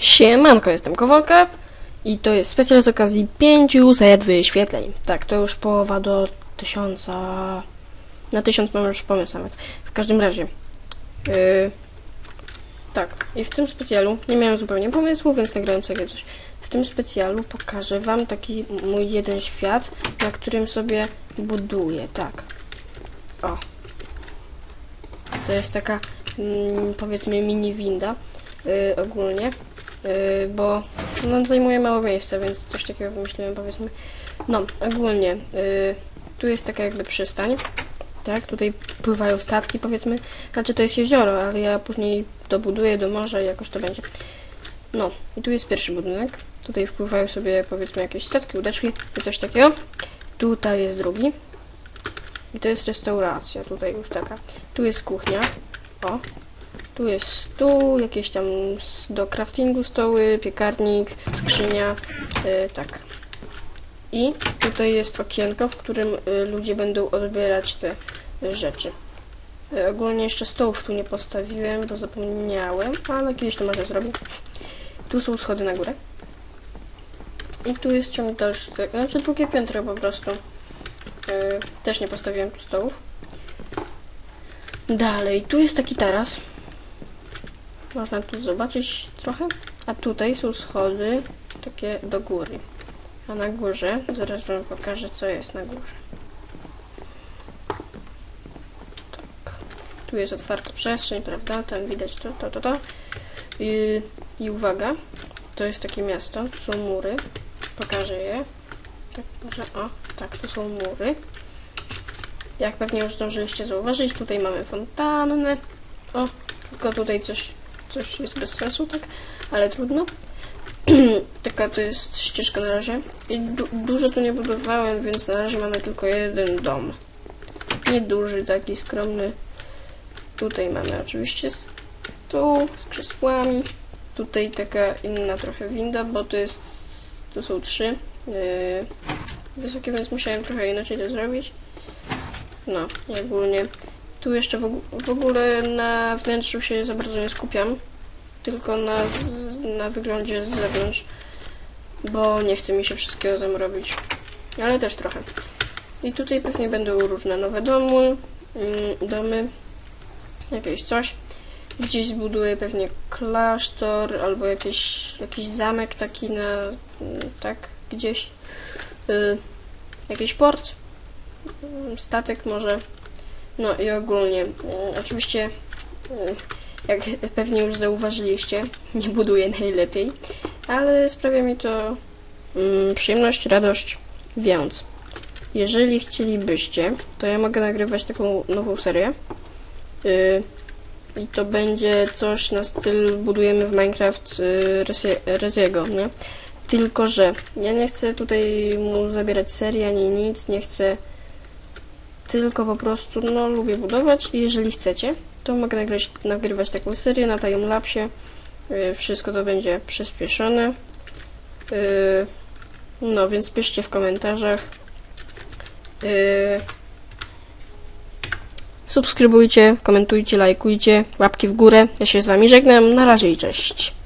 Siemanko, jestem Kowalka i to jest specjal z okazji 500 wyświetleń. Tak, to już połowa do tysiąca. Na tysiąc mam już pomysł nawet. W każdym razie. Yy, tak, i w tym specjalu nie miałem zupełnie pomysłu, więc nagrałem sobie coś. W tym specjalu pokażę Wam taki mój jeden świat, na którym sobie buduję. Tak. O. To jest taka, mm, powiedzmy, mini winda yy, ogólnie, bo no, zajmuje mało miejsca, więc coś takiego wymyśliłem, powiedzmy. No, ogólnie, yy, tu jest taka jakby przystań, tak, tutaj pływają statki, powiedzmy, znaczy to jest jezioro, ale ja później dobuduję do morza i jakoś to będzie. No, i tu jest pierwszy budynek, tutaj wpływają sobie, powiedzmy, jakieś statki, łódeczki, czy coś takiego. Tutaj jest drugi. I to jest restauracja, tutaj już taka. Tu jest kuchnia. O, tu jest stół, jakieś tam do craftingu stoły, piekarnik, skrzynia, y, tak. I tutaj jest okienko, w którym y, ludzie będą odbierać te y, rzeczy. Ogólnie jeszcze stołów tu nie postawiłem, bo zapomniałem, ale kiedyś to może zrobię. Tu są schody na górę. I tu jest ciąg dalszy, tak, znaczy drugie piętro po prostu. Też nie postawiłem tu stołów. Dalej, tu jest taki taras. Można tu zobaczyć trochę. A tutaj są schody takie do góry. A na górze, zaraz wam pokażę co jest na górze. Tak. Tu jest otwarta przestrzeń, prawda? Tam widać to, to, to, to. I, I uwaga, to jest takie miasto, tu są mury. Pokażę je. Tak, może, o, tak, tu są mury. Jak pewnie już zdążyliście zauważyć, tutaj mamy fontannę. O, tylko tutaj coś, coś jest bez sensu, tak, ale trudno. Taka to jest ścieżka na razie. I du dużo tu nie budowałem, więc na razie mamy tylko jeden dom. Nieduży, taki skromny. Tutaj mamy oczywiście stół z krzesłami. Tutaj taka inna trochę winda, bo to jest, tu są trzy yy, wysokie, więc musiałem trochę inaczej to zrobić. No, ogólnie. Tu jeszcze w, w ogóle na wnętrzu się za bardzo nie skupiam, tylko na, na wyglądzie z zewnątrz, bo nie chce mi się wszystkiego tam robić, ale też trochę. I tutaj pewnie będą różne nowe domy, mm, domy, jakieś coś. Gdzieś zbuduję pewnie klasztor albo jakiś, jakiś zamek taki na, mm, tak, gdzieś. Y, jakiś port, mm, statek może. No i ogólnie, mm, oczywiście, mm, jak pewnie już zauważyliście, nie buduję najlepiej, ale sprawia mi to mm, przyjemność, radość, więc jeżeli chcielibyście, to ja mogę nagrywać taką nową serię. Y, I to będzie coś na styl budujemy w Minecraft y, Rezie- Reziego, nie? Tylko, że ja nie chcę tutaj mu zabierać serii ani nic, nie chcę tylko po prostu, no lubię budować i jeżeli chcecie, to mogę nagrywać taką serię na timelapsie. Yy, wszystko to będzie przyspieszone. Yy, no więc piszcie w komentarzach. Yy, subskrybujcie, komentujcie, lajkujcie, łapki w górę. Ja się z wami żegnam. Na razie i cześć.